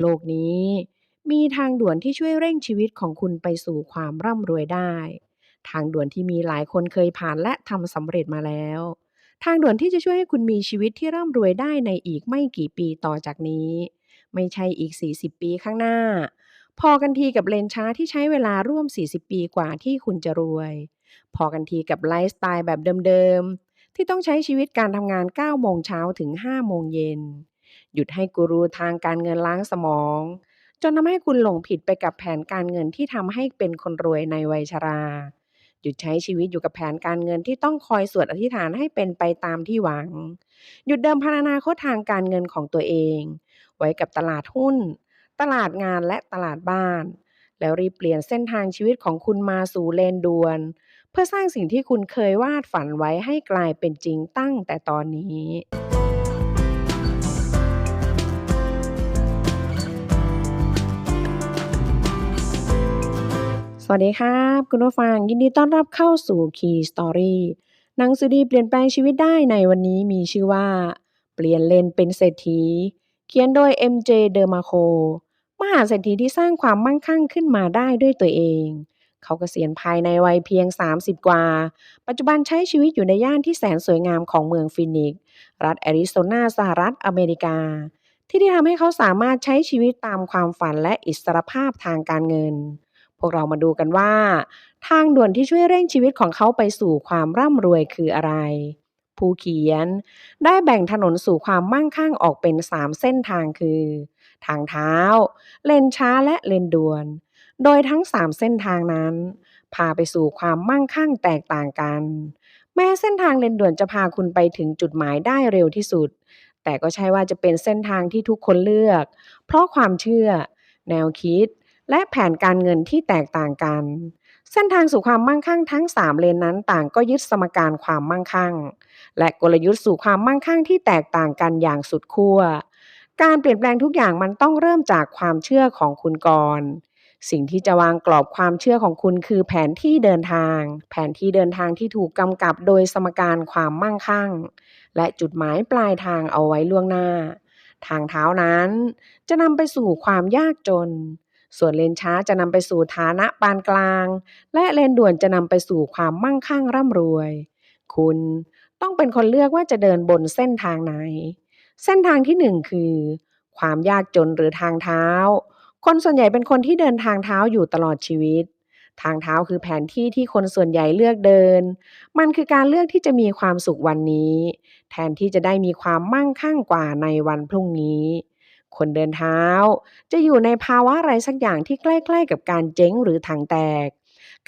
โลกนี้ มีทางด่วนที่ช่วยเร่งชีวิตของคุณไปสู่ความร่ำรวยได้ ทางด่วนที่มีหลายคนเคยผ่านและทำสำเร็จมาแล้ว ทางด่วนที่จะช่วยให้คุณมีชีวิตที่ร่ำรวยได้ในอีกไม่กี่ปีต่อจากนี้ ไม่ใช่อีก 40 ปีข้างหน้า พอกันทีกับเลนช้าที่ใช้เวลาร่วม 40 ปีกว่าที่คุณจะรวย พอกันทีกับไลฟ์สไตล์แบบเดิมๆที่ต้องใช้ชีวิตการทำงาน 9 โมงเช้าถึง 5 โมงเย็น หยุดให้กูรูทางการเงินล้างสมอง จนทำให้คุณหลงผิดไปกับแผนการเงินที่ทำให้เป็นคนรวยในวัยชรา หยุดใช้ชีวิตอยู่กับแผนการเงินที่ต้องคอยสวดอธิษฐานให้เป็นไปตามที่หวัง หยุดเดิมพันอนาคตทางการเงินของตัวเอง ไว้กับตลาดหุ้น ตลาดงานและตลาดบ้าน แล้วรีบเปลี่ยนเส้นทางชีวิตของคุณมาสู่เลนดวนเพื่อสร้างสิ่งที่คุณเคยวาดฝันไว้ให้กลายเป็นจริงตั้งแต่ตอนนี้ วัสดีครับคุณผู้ฟังยินดีต้อนรับเข้าสู่ Key Story หนังสือดีเปลี่ยนแปลงชีวิตได้ในวันนี้มีชื่อว่า เปลี่ยนเลนเป็นเศรษฐี เขียนโดย MJ เดอมาโคมหาเศรษฐีที่สร้างความมั่งคั่งขึ้นมาได้ด้วยตัวเอง เขาเกษียณภายในวัยเพียง 30 กว่า ปัจจุบันใช้ชีวิตอยู่ในย่านที่แสนสวยงามของเมืองฟินิกซ์รัฐแอริโซนาสหรัฐอเมริกา ที่ได้ทำให้เขาสามารถใช้ชีวิตตามความฝันและอิสรภาพทางการเงิน พวกเรามาดูกันว่า ทางด่วนที่ช่วยเร่งชีวิตของเขาไปสู่ความร่ำรวยคืออะไร ผู้เขียนได้แบ่งถนนสู่ความมั่งคั่งออกเป็น 3 เส้นทางคือ ทางเท้า เลนช้าและเลนด่วน โดยทั้ง 3 เส้นทางนั้น พาไปสู่ความมั่งคั่งแตกต่างกัน แม้เส้นทางเลนด่วนจะพาคุณไปถึงจุดหมายได้เร็วที่สุด แต่ก็ใช่ว่าจะเป็นเส้นทางที่ทุกคนเลือก เพราะความเชื่อ แนวคิด และแผนการเงินที่แตกต่างกัน เส้นทางสู่ความมั่งคั่งทั้ง 3 เลนนั้นต่างก็ยึดสมการความมั่งคั่ง และกลยุทธ์สู่ความมั่งคั่งที่แตกต่างกันอย่างสุดขั้ว การเปลี่ยนแปลงทุกอย่างมันต้องเริ่มจากความเชื่อของคุณก่อนสิ่งที่จะวางกรอบความเชื่อของคุณคือแผนที่เดินทาง แผนที่เดินทางที่ถูกกำกับโดยสมการความมั่งคั่ง และจุดหมายปลายทางเอาไว้ล่วงหน้า ทางเท้านั้นจะนำไปสู่ความยากจน ส่วนเลนช้าจะนำไปสู่ฐานะปานกลาง และเลนด่วนจะนำไปสู่ความมั่งคั่งร่ำรวย คุณต้องเป็นคนเลือกว่าจะเดินบนเส้นทางไหน เส้นทางที่หนึ่งคือ ความยากจนหรือทางเท้า คนส่วนใหญ่เป็นคนที่เดินทางเท้าอยู่ตลอดชีวิต ทางเท้าคือแผนที่ที่คนส่วนใหญ่เลือกเดิน มันคือการเลือกที่จะมีความสุขวันนี้ แทนที่จะได้มีความมั่งคั่งกว่าในวันพรุ่งนี้ คนเดินเท้า จะอยู่ในภาวะอะไรสักอย่างที่ใกล้ๆกับการเจ๊งหรือถังแตก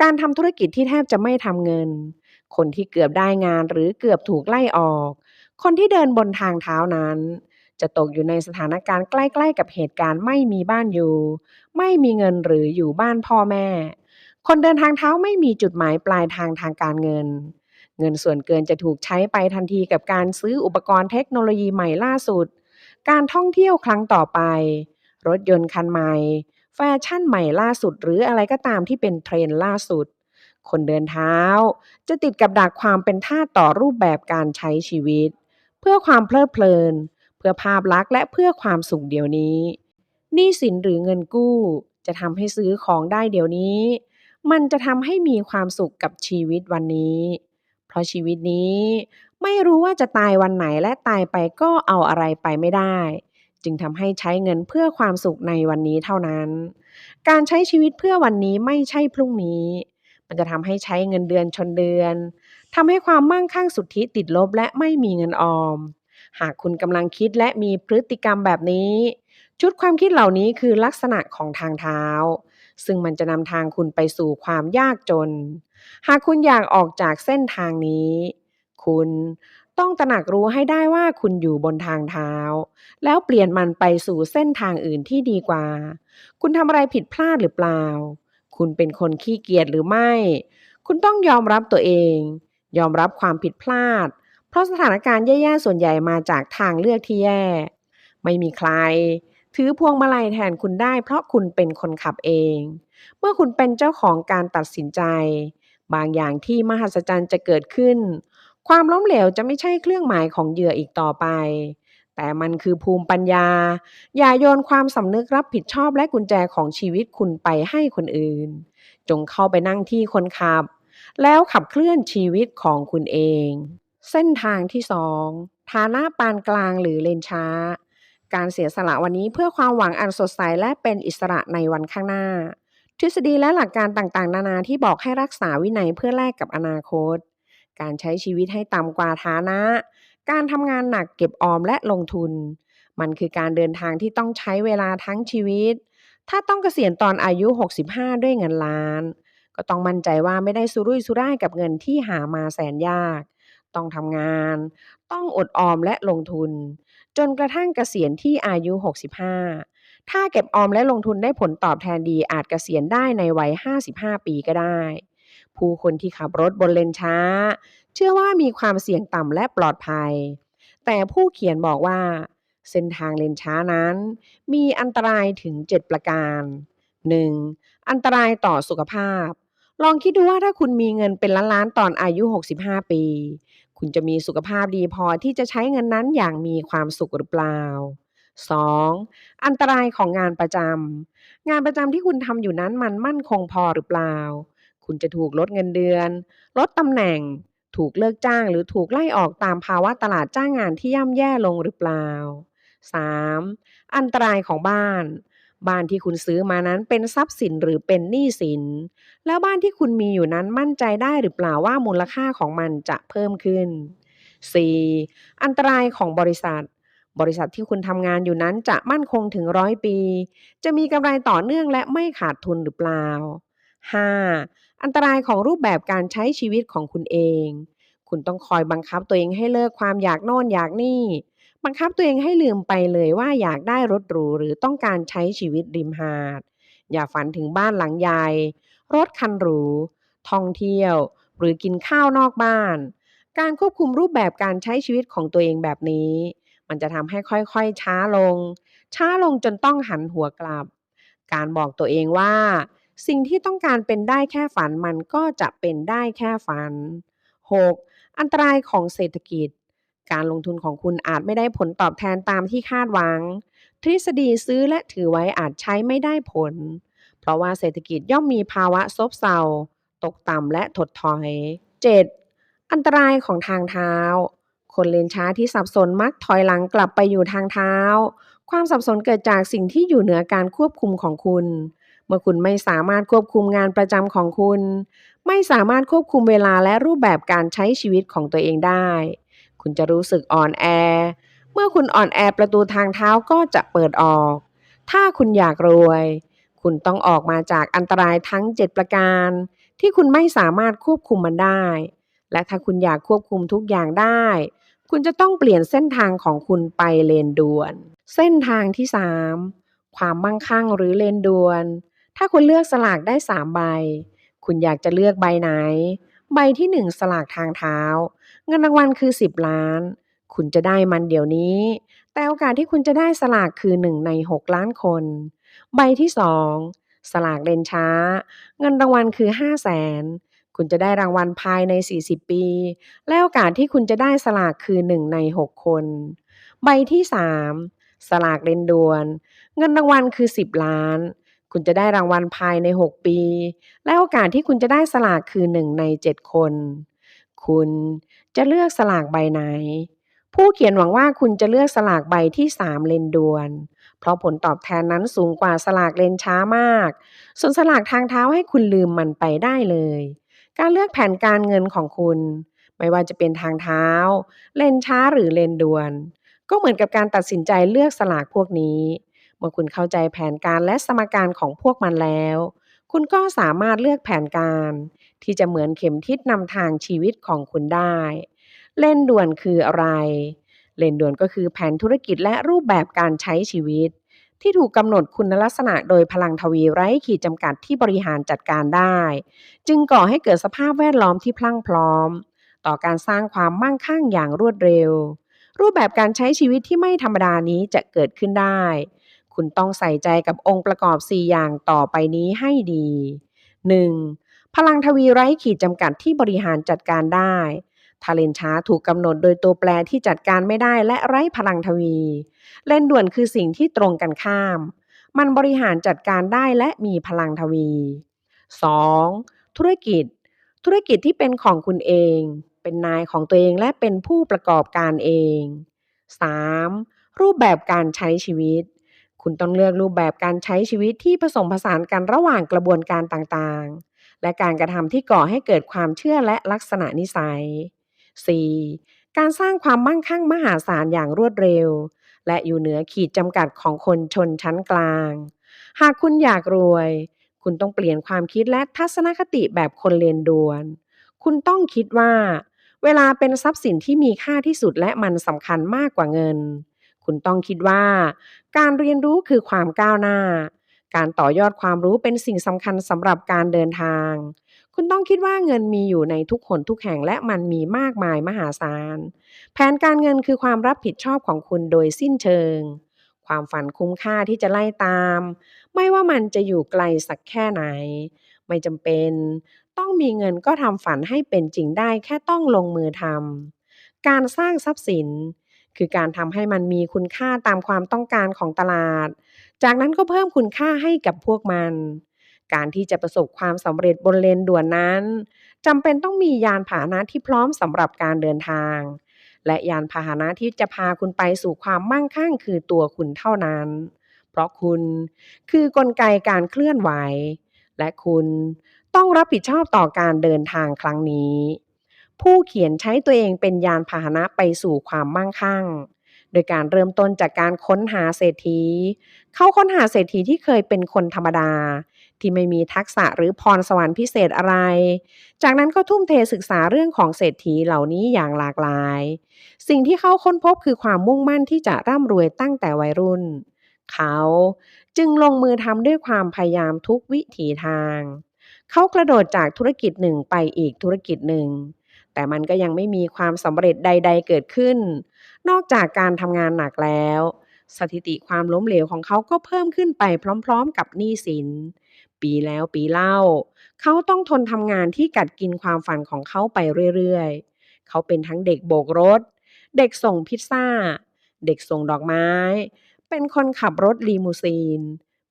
การทำธุรกิจที่แทบจะไม่ทำเงิน คนที่เกือบได้งานหรือเกือบถูกไล่ออก คนที่เดินบนทางเท้านั้น จะตกอยู่ในสถานการณ์ใกล้ๆกับเหตุการณ์ไม่มีบ้านอยู่ ไม่มีเงินหรืออยู่บ้านพ่อแม่ คนเดินทางเท้าไม่มีจุดหมายปลายทางทางการเงินเงินส่วนเกินจะถูกใช้ไปทันทีกับการซื้ออุปกรณ์เทคโนโลยีใหม่ล่าสุด การท่องเที่ยวครั้งต่อไป รถยนต์คันใหม่ แฟชั่นใหม่ล่าสุด หรืออะไรก็ตามที่เป็นเทรนล่าสุด คนเดินเท้า จะติดกับดักความเป็นท่าต่อรูปแบบการใช้ชีวิต เพื่อความเพลิดเพลิน เพื่อภาพลักษณ์และเพื่อความสุขเดี๋ยวนี้หนี้สินหรือเงินกู้ จะทำให้ซื้อของได้เดี๋ยวนี้ มันจะทำให้มีความสุขกับชีวิตวันนี้ เพราะชีวิตนี้ ไม่รู้ว่าจะตายวันไหนและตายไปก็เอาอะไรไปไม่ได้ จึงทำให้ใช้เงินเพื่อความสุขในวันนี้เท่านั้น การใช้ชีวิตเพื่อวันนี้ไม่ใช่พรุ่งนี้ มันจะทำให้ใช้เงินเดือนชนเดือนทำให้ความมั่งคั่งสุทธิติดลบและไม่มีเงินออม หากคุณกำลังคิดและมีพฤติกรรมแบบนี้ ชุดความคิดเหล่านี้คือลักษณะของทางเท้า ซึ่งมันจะนำทางคุณไปสู่ความยากจน หากคุณอยากออกจากเส้นทางนี้ คุณ ต้องตระหนักรู้ให้ได้ว่าคุณอยู่บนทางเท้า แล้วเปลี่ยนมันไปสู่เส้นทางอื่นที่ดีกว่า คุณทำอะไรผิดพลาดหรือเปล่า คุณเป็นคนขี้เกียจหรือไม่ คุณต้องยอมรับตัวเอง ยอมรับความผิดพลาด เพราะสถานการณ์แย่ๆส่วนใหญ่มาจากทางเลือกที่แย่ ไม่มีใคร ถือพวงมาลัยแทนคุณได้ เพราะคุณเป็นคนขับเอง เมื่อคุณเป็นเจ้าของการตัดสินใจบางอย่างที่มหัศจรรย์จะเกิดขึ้น ความล้มเหลวจะไม่ใช่เครื่องหมายของเหยื่ออีกต่อไป แต่มันคือภูมิปัญญา อย่าโยนความสำนึกรับผิดชอบและกุญแจของชีวิตคุณไปให้คนอื่น จงเข้าไปนั่งที่คนขับ แล้วขับเคลื่อนชีวิตของคุณเอง เส้นทางที่สองฐานะปานกลางหรือเลนช้า การเสียสละวันนี้เพื่อความหวังอันสดใสและเป็นอิสระในวันข้างหน้า ทฤษฎีและหลักการต่างๆ นานาที่บอกให้รักษาวินัยเพื่อแลกกับอนาคต การใช้ชีวิตให้ต่ำกว่าฐานะ การทำงานหนักเก็บออมและลงทุน มันคือการเดินทางที่ต้องใช้เวลาทั้งชีวิต ถ้าต้องเกษียณตอนอายุ 65 ด้วยเงินล้าน ก็ต้องมั่นใจว่าไม่ได้สุรุ่ยสุร่ายกับเงินที่หามาแสนยาก ต้องทำงาน ต้องอดออมและลงทุน จนกระทั่งเกษียณที่อายุ 65ถ้าเก็บออมและลงทุนได้ผลตอบแทนดีอาจเกษียณได้ในวัย 55 ปีก็ได้ ผู้คนที่ขับรถบนเลนช้า เชื่อว่ามีความเสี่ยงต่ำและปลอดภัย แต่ผู้เขียนบอกว่า เส้นทางเลนช้านั้น มีอันตรายถึง 7 ประการ 1. อันตรายต่อสุขภาพ ลองคิดดูว่าถ้าคุณมีเงินเป็นล้านๆตอนอายุ 65 ปี คุณจะมีสุขภาพดีพอที่จะใช้เงินนั้นอย่างมีความสุขหรือเปล่า 2. อันตรายของงานประจำ งานประจำที่คุณทำอยู่นั้นมันมั่นคงพอหรือเปล่า คุณจะถูกลดเงินเดือน ลดตำแหน่ง ถูกเลิกจ้าง หรือถูกไล่ออกตามภาวะตลาดจ้างงานที่ย่ำแย่ลงหรือเปล่า 3. อันตรายของบ้าน บ้านที่คุณซื้อมานั้นเป็นทรัพย์สินหรือเป็นหนี้สิน แล้วบ้านที่คุณมีอยู่นั้นมั่นใจได้หรือเปล่าว่ามูลค่าของมันจะเพิ่มขึ้น 4. อันตรายของบริษัท บริษัทที่คุณทำงานอยู่นั้นจะมั่นคงถึงร้อยปี จะมีกำไรต่อเนื่องและไม่ขาดทุนหรือเปล่า 5. อันตรายของรูปแบบการใช้ชีวิตของคุณเอง คุณต้องคอยบังคับตัวเองให้เลิกความอยากโน่นอยากนี่ บังคับตัวเองให้ลืมไปเลยว่าอยากได้รถหรูหรือต้องการใช้ชีวิตริมหาด อย่าฝันถึงบ้านหลังใหญ่ รถคันหรู ท่องเที่ยว หรือกินข้าวนอกบ้าน การควบคุมรูปแบบการใช้ชีวิตของตัวเองแบบนี้ มันจะทำให้ค่อยๆช้าลง ช้าลงจนต้องหันหัวกลับ การบอกตัวเองว่า สิ่งที่ต้องการเป็นได้แค่ฝันมันก็จะเป็นได้แค่ฝัน 6. อันตรายของเศรษฐกิจ การลงทุนของคุณอาจไม่ได้ผลตอบแทนตามที่คาดหวัง ทฤษฎีซื้อและถือไว้อาจใช้ไม่ได้ผล เพราะว่าเศรษฐกิจย่อมมีภาวะซบเซา ตกต่ำและถดถอย 7. อันตรายของทางเท้า คนเลนช้าที่สับสนมักถอยหลังกลับไปอยู่ทางเท้า ความสับสนเกิดจากสิ่งที่อยู่เหนือการควบคุมของคุณ มื่อคุณไม่สามารถควบคุมงานประจำของคุณ ไม่สามารถควบคุมเวลาและรูปแบบการใช้ชีวิตของตัวเองได้ คุณจะรู้สึกอ่อนแอ เมื่อคุณอ่อนแอประตูทางเท้าก็จะเปิดออก ถ้าคุณอยากรวย คุณต้องออกมาจากอันตรายทั้ง 7 ประการ ที่คุณไม่สามารถควบคุมมันได้ และถ้าคุณอยากควบคุมทุกอย่างได้ คุณจะต้องเปลี่ยนเส้นทางของคุณไปเลนด่วน เส้นทางที่ 3 ความมั่งคั่งหรือเลนด่วน ถ้าคุณเลือกสลากได้ 3 ใบ คุณอยากจะเลือกใบไหน ใบที่ 1 สลากทางเท้า เงินรางวัลคือ 10 ล้าน คุณจะได้มันเดี๋ยวนี้ แต่โอกาสที่คุณจะได้สลากคือ 1 ใน 6 ล้านคน ใบที่ 2 สลากเลนช้า เงินรางวัลคือ 5 0 0แสนคุณจะได้รางวัลภายใน 40 ปี และโอกาสที่คุณจะได้สลากคือ 1 ใน 6 คน ใบที่ 3 สลากเลนดวน เงินรางวัลคือ 10 ล้าน คุณจะได้รางวัลภายใน 6 ปี และโอกาสที่คุณจะได้สลากคือ 1 ใน 7 คน คุณจะเลือกสลากใบไหน ผู้เขียนหวังว่าคุณจะเลือกสลากใบที่ 3 เลนดวน เพราะผลตอบแทนนั้นสูงกว่าสลากเลนช้ามาก ส่วนสลากทางเท้าให้คุณลืมมันไปได้เลย การเลือกแผนการเงินของคุณ ไม่ว่าจะเป็นทางเท้า เลนช้าหรือเลนดวน ก็เหมือนกับการตัดสินใจเลือกสลากพวกนี้ มื่อคุณเข้าใจแผนการและสมการของพวกมันแล้ว คุณก็สามารถเลือกแผนการ ที่จะเหมือนเข็มทิศนำทางชีวิตของคุณได้ เล่นด่วนคืออะไร เล่นด่วนก็คือแผนธุรกิจและรูปแบบการใช้ชีวิต ที่ถูกกำหนดคุณลักษณะโดยพลังทวีไร้ขีดจำกัดที่บริหารจัดการได้ จึงก่อให้เกิดสภาพแวดล้อมที่พลั่งพร้อม ต่อการสร้างความมั่งคั่งอย่างรวดเร็ว รูปแบบการใช้ชีวิตที่ไม่ธรรมดานี้จะเกิดขึ้นได้ คุณต้องใส่ใจกับองค์ประกอบ 4 อย่างต่อไปนี้ให้ดี 1. พลังทวีไร้ขีดจำกัดที่บริหารจัดการได้ถ้าเลนช้าถูกกำหนดโดยตัวแปรที่จัดการไม่ได้และไร้พลังทวี เลนด่วนคือสิ่งที่ตรงกันข้าม มันบริหารจัดการได้และมีพลังทวี 2. ธุรกิจ ธุรกิจที่เป็นของคุณเอง เป็นนายของตัวเองและเป็นผู้ประกอบการเอง 3. รูปแบบการใช้ชีวิต คุณต้องเลือกรูปแบบการใช้ชีวิตที่ผสมผสานกันระหว่างกระบวนการต่างๆ และการกระทำที่ก่อให้เกิดความเชื่อและลักษณะนิสัย 4. การสร้างความมั่งคั่งมหาศาลอย่างรวดเร็ว และอยู่เหนือขีดจำกัดของคนชนชั้นกลาง หากคุณอยากรวย คุณต้องเปลี่ยนความคิดและทัศนคติแบบคนเลนด่วน คุณต้องคิดว่า เวลาเป็นทรัพย์สินที่มีค่าที่สุดและมันสำคัญมากกว่าเงิน คุณต้องคิดว่า การเรียนรู้คือความก้าวหน้า การต่อยอดความรู้เป็นสิ่งสำคัญสำหรับการเดินทาง คุณต้องคิดว่าเงินมีอยู่ในทุกคนทุกแห่งและมันมีมากมายมหาศาล แผนการเงินคือความรับผิดชอบของคุณโดยสิ้นเชิง ความฝันคุ้มค่าที่จะไล่ตาม ไม่ว่ามันจะอยู่ไกลสักแค่ไหน ไม่จำเป็น ต้องมีเงินก็ทำฝันให้เป็นจริงได้แค่ต้องลงมือทำการสร้างทรัพย์สิน คือการทำให้มันมีคุณค่าตามความต้องการของตลาด จากนั้นก็เพิ่มคุณค่าให้กับพวกมัน การที่จะประสบความสำเร็จบนเลนด่วนนั้นจำเป็นต้องมียานพาหนะที่พร้อมสำหรับการเดินทาง และยานพาหนะที่จะพาคุณไปสู่ความมั่งคั่งคือตัวคุณเท่านั้น เพราะคุณคือกลไกการเคลื่อนไหว และคุณต้องรับผิดชอบต่อการเดินทางครั้งนี้ ผู้เขียนใช้ตัวเองเป็นยานพาหนะไปสู่ความมั่งคั่ง โดยการเริ่มต้นจากการค้นหาเศรษฐี เขาค้นหาเศรษฐีที่เคยเป็นคนธรรมดา ที่ไม่มีทักษะหรือพรสวรรค์พิเศษอะไร จากนั้นก็ทุ่มเทศึกษาเรื่องของเศรษฐีเหล่านี้อย่างหลากหลาย สิ่งที่เขาค้นพบคือความมุ่งมั่นที่จะร่ำรวยตั้งแต่วัยรุ่น เขาจึงลงมือทำด้วยความพยายามทุกวิถีทาง เขากระโดดจากธุรกิจหนึ่งไปอีกธุรกิจหนึ่ง แต่มันก็ยังไม่มีความสำเร็จใด ๆ เกิดขึ้น นอกจากการทำงานหนักแล้ว สถิติความล้มเหลวของเขาก็เพิ่มขึ้นไปพร้อม ๆ กับหนี้สิน ปีแล้วปีเล่า เขาต้องทนทำงานที่กัดกินความฝันของเขาไปเรื่อยๆ เขาเป็นทั้งเด็กโบกรถ เด็กส่งพิซซ่า เด็กส่งดอกไม้ เป็นคนขับรถลีมูซีน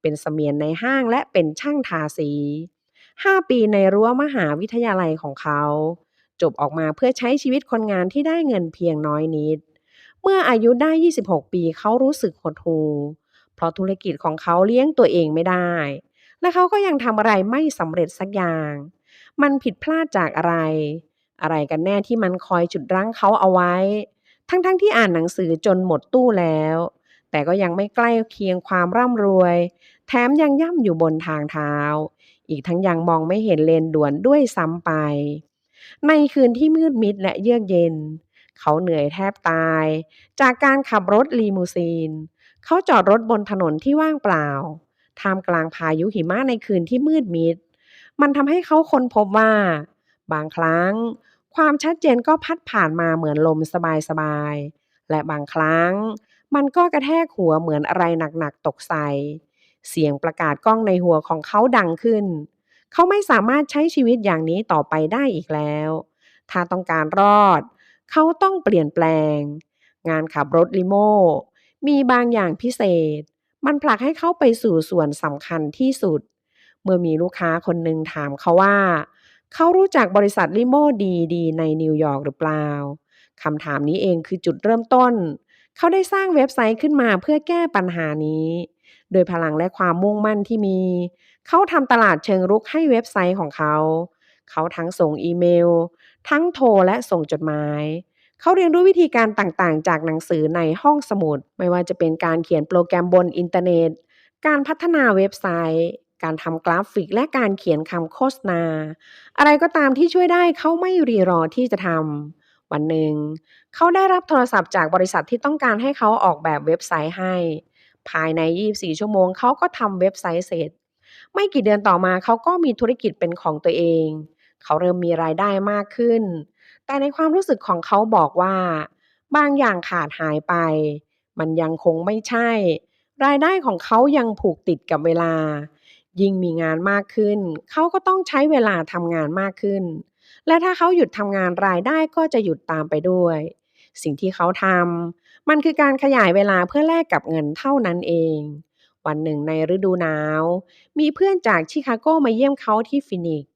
เป็นเสมียนในห้างและเป็นช่างทาสี 5 ปีในรั้วมหาวิทยาลัยของเขา จบออกมาเพื่อใช้ชีวิตคนงานที่ได้เงินเพียงน้อยนิด เมื่ออายุได้ 26 ปีเขารู้สึกหดหู่เพราะธุรกิจของเขาเลี้ยงตัวเองไม่ได้ และเขาก็ยังทำอะไรไม่สำเร็จสักอย่าง มันผิดพลาดจากอะไร อะไรกันแน่ที่มันคอยจุดรั้งเขาเอาไว้ ทั้งๆทที่อ่านหนังสือจนหมดตู้แล้ว แต่ก็ยังไม่ใกล้เคียงความร่ำรวย แถมยังย่ำอยู่บนทางเท้า อีกทั้งยังมองไม่เห็นเลนด่วนด้วยซ้ำไป ในคืนที่มืดมิดและเยือกเย็น เขาเหนื่อยแทบตาย จากการขับรถลีมูซีน เขาจอดรถบนถนนที่ว่างเปล่าท่ามกลางพายุหิมะในคืนที่มืดมิด มันทำให้เขาค้นพบว่า บางครั้ง ความชัดเจนก็พัดผ่านมาเหมือนลมสบายๆ และบางครั้ง มันก็กระแทกหัวเหมือนอะไรหนักๆตกใส่ เสียงประกาศกล้องในหัวของเขาดังขึ้น เขาไม่สามารถใช้ชีวิตอย่างนี้ต่อไปได้อีกแล้ว ถ้าต้องการรอด เขาต้องเปลี่ยนแปลง งานขับรถลิโม่มีบางอย่างพิเศษ มันผลักให้เขาไปสู่ส่วนสำคัญที่สุด เมื่อมีลูกค้าคนหนึ่งถามเขาว่า เขารู้จักบริษัทลิโม่ดีๆในนิวยอร์กหรือเปล่าคำถามนี้เองคือจุดเริ่มต้น เขาได้สร้างเว็บไซต์ขึ้นมาเพื่อแก้ปัญหานี้ โดยพลังและความมุ่งมั่นที่มี เขาทำตลาดเชิงรุกให้เว็บไซต์ของเขา เขาทั้งส่งอีเมล ทั้งโทรและส่งจดหมาย เขาเรียนรู้วิธีการต่างๆ จากหนังสือในห้องสมุด ไม่ว่าจะเป็นการเขียนโปรแกรมบนอินเทอร์เน็ต การพัฒนาเว็บไซต์การทำกราฟิกและการเขียนคำโฆษณา อะไรก็ตามที่ช่วยได้เขาไม่รีรอที่จะทำวันหนึ่ง เขาได้รับโทรศัพท์จากบริษัทที่ต้องการให้เขาออกแบบเว็บไซต์ให้ ภายใน 24 ชั่วโมง เขาก็ทำเว็บไซต์เสร็จ ไม่กี่เดือนต่อมาเขาก็มีธุรกิจเป็นของตัวเอง เขาเริ่มมีรายได้มากขึ้น แต่ในความรู้สึกของเขาบอกว่า บางอย่างขาดหายไป มันยังคงไม่ใช่ รายได้ของเขายังผูกติดกับเวลา ยิ่งมีงานมากขึ้น เขาก็ต้องใช้เวลาทำงานมากขึ้น และถ้าเขาหยุดทำงานรายได้ก็จะหยุดตามไปด้วย สิ่งที่เขาทำ มันคือการขยายเวลาเพื่อแลกกับเงินเท่านั้นเอง วันหนึ่งในฤดูหนาว มีเพื่อนจากชิคาโกมาเยี่ยมเขาที่ฟินิกซ์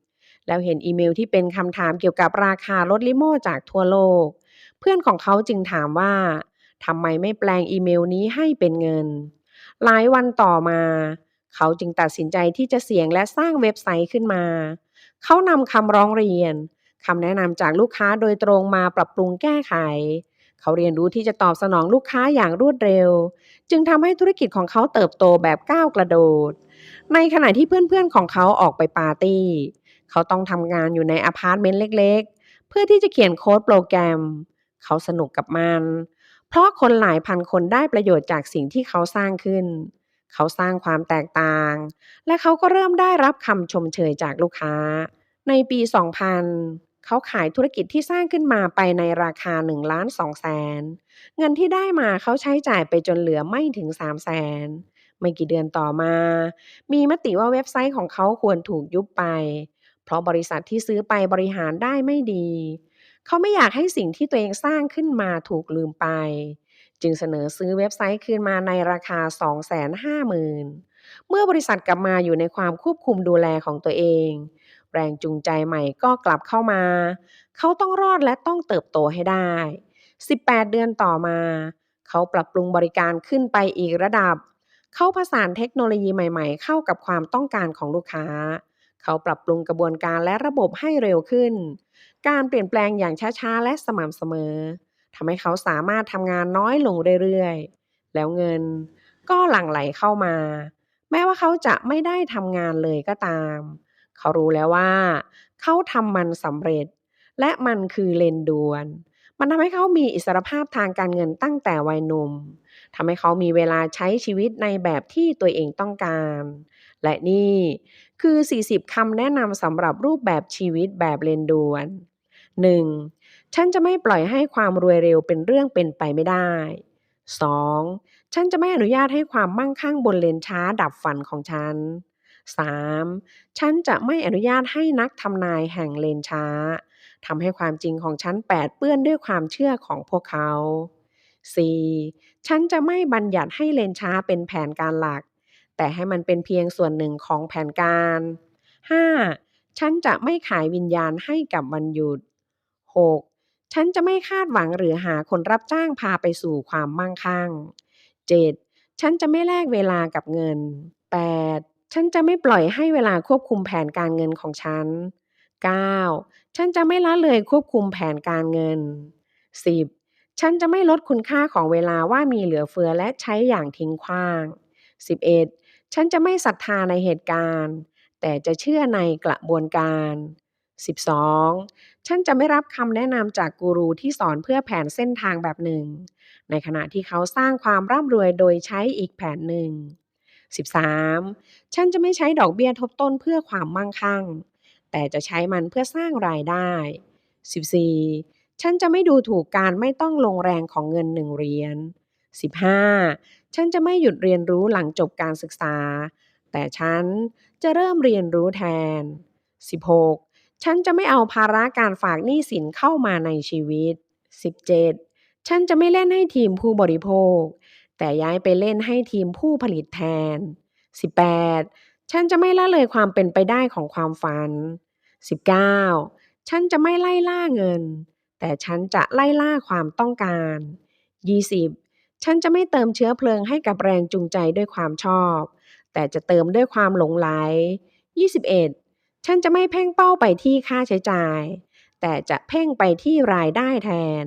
แล้วเห็นอีเมลที่เป็นคำถามเกี่ยวกับราคารถลิโม่จากทั่วโลก เพื่อนของเขาจึงถามว่าทำไมไม่แปลงอีเมลนี้ให้เป็นเงิน หลายวันต่อมา เขาจึงตัดสินใจที่จะเสี่ยงและสร้างเว็บไซต์ขึ้นมา เขานำคำร้องเรียนคำแนะนำจากลูกค้าโดยตรงมาปรับปรุงแก้ไข เขาเรียนรู้ที่จะตอบสนองลูกค้าอย่างรวดเร็ว จึงทำให้ธุรกิจของเขาเติบโตแบบก้าวกระโดด ในขณะที่เพื่อนๆของเขาออกไปปาร์ตี้ เขาต้องทำงานอยู่ในอพาร์ตเมนต์เล็กๆ เพื่อที่จะเขียนโค้ดโปรแกรม เขาสนุกกับมัน เพราะคนหลายพันคนได้ประโยชน์จากสิ่งที่เขาสร้างขึ้น เขาสร้างความแตกต่าง และเขาก็เริ่มได้รับคำชมเชยจากลูกค้า ในปี 2000 เขาขายธุรกิจที่สร้างขึ้นมาไปในราคา1ล้าน2แสนเงินที่ได้มาเขาใช้จ่ายไปจนเหลือไม่ถึง3แสนไม่กี่เดือนต่อมา มีมติว่าเว็บไซต์ของเขาควรถูกยุบไป เพราะบริษัทที่ซื้อไปบริหารได้ไม่ดี เขาไม่อยากให้สิ่งที่ตัวเองสร้างขึ้นมาถูกลืมไป จึงเสนอซื้อเว็บไซต์คืนมาในราคา 250,000เมื่อบริษัทกลับมาอยู่ในความควบคุมดูแลของตัวเอง แรงจูงใจใหม่ก็กลับเข้ามา เขาต้องรอดและต้องเติบโตให้ได้ 18 เดือนต่อมา เขาปรับปรุงบริการขึ้นไปอีกระดับ เขาผสานเทคโนโลยีใหม่ ๆ เข้ากับความต้องการของลูกค้า เขาปรับปรุงกระบวนการและระบบให้เร็วขึ้น การเปลี่ยนแปลงอย่างช้าๆ และสม่ำเสมอทำให้เขาสามารถทำงานน้อยลงเรื่อยๆ แล้วเงินก็หลั่งไหลเข้ามา แม้ว่าเขาจะไม่ได้ทำงานเลยก็ตาม เขารู้แล้วว่า เขาทำมันสำเร็จ และมันคือเลนดวน มันทำให้เขามีอิสรภาพทางการเงินตั้งแต่วัยหนุ่มทำให้เขามีเวลาใช้ชีวิตในแบบที่ตัวเองต้องการ และนี่คือ 40คำแนะนำสำหรับรูปแบบชีวิตแบบเลนดวน 1. ฉันจะไม่ปล่อยให้ความรวยเร็วเป็นเรื่องเป็นไปไม่ได้ 2. ฉันจะไม่อนุญาตให้ความมั่งคั่งบนเลนช้าดับฝันของฉัน 3. ฉันจะไม่อนุญาตให้นักทำนายแห่งเลนช้าทำให้ความจริงของฉันแปดเปื้อนด้วยความเชื่อของพวกเขา 4. ฉันจะไม่บัญญัติให้เลนช้าเป็นแผนการหลัก แต่ให้มันเป็นเพียงส่วนหนึ่งของแผนการ 5. ฉันจะไม่ขายวิญญาณให้กับวันหยุด 6. ฉันจะไม่คาดหวังหรือหาคนรับจ้างพาไปสู่ความมั่งคั่ง 7. ฉันจะไม่แลกเวลากับเงิน 8. ฉันจะไม่ปล่อยให้เวลาควบคุมแผนการเงินของฉัน 9. ฉันจะไม่ละเลยควบคุมแผนการเงิน 10. ฉันจะไม่ลดคุณค่าของเวลาว่ามีเหลือเฟือและใช้อย่างทิ้งขว้าง 11. ฉันจะไม่ศรัทธาในเหตุการณ์ แต่จะเชื่อในกระบวนการ 12. ฉันจะไม่รับคำแนะนำจากกูรูที่สอนเพื่อแผนเส้นทางแบบหนึ่ง ในขณะที่เขาสร้างความร่ำรวยโดยใช้อีกแผนหนึ่ง 13. ฉันจะไม่ใช้ดอกเบี้ยทบต้นเพื่อความมั่งคั่ง แต่จะใช้มันเพื่อสร้างรายได้ 14. ฉันจะไม่ดูถูกการไม่ต้องลงแรงของเงินหนึ่งเหรียญ 15. ฉันจะไม่หยุดเรียนรู้หลังจบการศึกษา แต่ฉันจะเริ่มเรียนรู้แทน 16. ฉันจะไม่เอาภาระการฝากหนี้สินเข้ามาในชีวิต 17. ฉันจะไม่เล่นให้ทีมผู้บริโภค แต่ย้ายไปเล่นให้ทีมผู้ผลิตแทน 18. ฉันจะไม่ละเลยความเป็นไปได้ของความฝัน 19. ฉันจะไม่ไล่ล่าเงิน แต่ฉันจะไล่ล่าความต้องการ 20. ฉันจะไม่เติมเชื้อเพลิงให้กับแรงจูงใจด้วยความชอบ แต่จะเติมด้วยความหลงไหล 21. ฉันจะไม่เพ่งเป้าไปที่ค่าใช้จ่าย แต่จะเพ่งไปที่รายได้แทน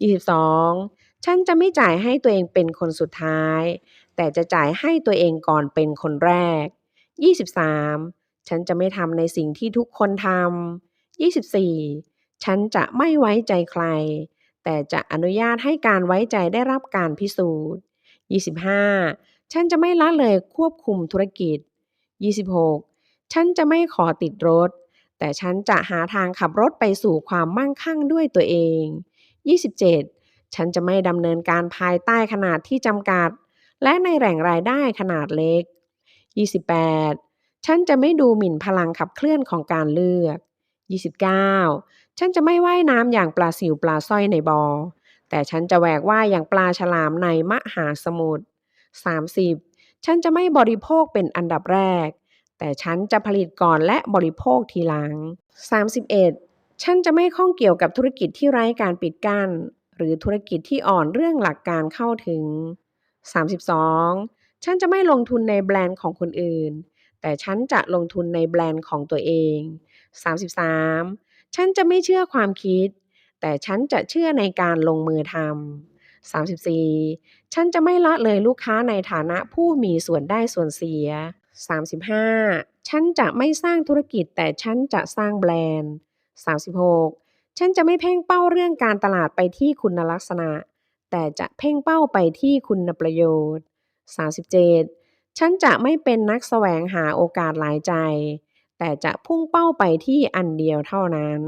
22. ฉันจะไม่จ่ายให้ตัวเองเป็นคนสุดท้าย แต่จะจ่ายให้ตัวเองก่อนเป็นคนแรก 23. ฉันจะไม่ทำในสิ่งที่ทุกคนทำ 24. ฉันจะไม่ไว้ใจใคร แต่จะอนุญาตให้การไว้ใจได้รับการพิสูจน์ 25. ฉันจะไม่ละเลยควบคุมธุรกิจ 26. ฉันจะไม่ขอติดรถ แต่ฉันจะหาทางขับรถไปสู่ความมั่งคั่งด้วยตัวเอง 27. ฉันจะไม่ดำเนินการภายใต้ขนาดที่จำกัด และในแหล่งรายได้ขนาดเล็ก 28. ฉันจะไม่ดูหมิ่นพลังขับเคลื่อนของการเลือก 29 ฉันจะไม่ว่ายน้ำอย่างปลาสิวปลาสร้อยในบอ่อแต่ฉันจะแหวกว่ายอย่างปลาฉลามในมหาสมุทร 30 ฉันจะไม่บริโภคเป็นอันดับแรก แต่ฉันจะผลิตก่อนและบริโภคทีหลัง 31 ฉันจะไม่ข้องเกี่ยวกับธุรกิจที่ไร้การปิดกั้น หรือธุรกิจที่อ่อนเรื่องหลักการเข้าถึง 32 ฉันจะไม่ลงทุนในแบรนด์ของคนอื่น แต่ฉันจะลงทุนในแบรนด์ของตัวเอง 33 ฉันจะไม่เชื่อความคิด แต่ฉันจะเชื่อในการลงมือทำ 34 ฉันจะไม่ละเลยลูกค้าในฐานะผู้มีส่วนได้ส่วนเสีย 35 ฉันจะไม่สร้างธุรกิจแต่ฉันจะสร้างแบรนด์ 36 ฉันจะไม่เพ่งเป้าเรื่องการตลาดไปที่คุณลักษณะ แต่จะเพ่งเป้าไปที่คุณประโยชน์ 37 ฉันจะไม่เป็นนักแสวงหาโอกาสหลายใจ แต่จะพุ่งเป้าไปที่อันเดียวเท่านั้น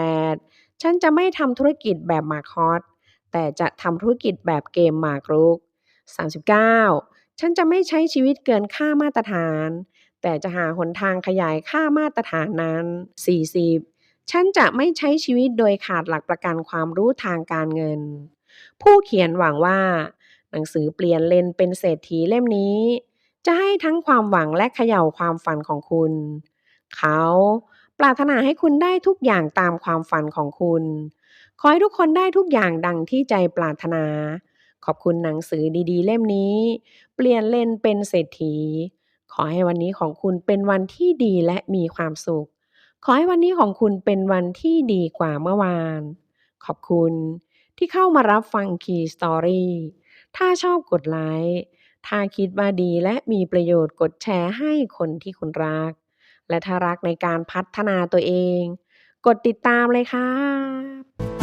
38 ฉันจะไม่ทำธุรกิจแบบมากฮอตแต่จะทำธุรกิจแบบเกมหมากรุก 39 ฉันจะไม่ใช้ชีวิตเกินค่ามาตรฐาน แต่จะหาหนทางขยายค่ามาตรฐานนั้น 40 ฉันจะไม่ใช้ชีวิตโดยขาดหลักประกันความรู้ทางการเงิน ผู้เขียนหวังว่า หนังสือเปลี่ยนเลนเป็นเศรษฐีเล่มนี้ จะให้ทั้งความหวังและเขย่าความฝันของคุณ เขาปรารถนาให้คุณได้ทุกอย่างตามความฝันของคุณ ขอให้ทุกคนได้ทุกอย่างดังที่ใจปรารถนา ขอบคุณหนังสือดีๆ เล่มนี้ เปลี่ยนเลนเป็นเศรษฐี ขอให้วันนี้ของคุณเป็นวันที่ดีและมีความสุข ขอให้วันนี้ของคุณเป็นวันที่ดีกว่าเมื่อวาน ขอบคุณที่เข้ามารับฟัง Key Story ถ้าชอบกดไลค์ ถ้าคิดว่าดีและมีประโยชน์กดแชร์ให้คนที่คุณรัก และถ้ารักในการพัฒนาตัวเอง กดติดตามเลยค่ะ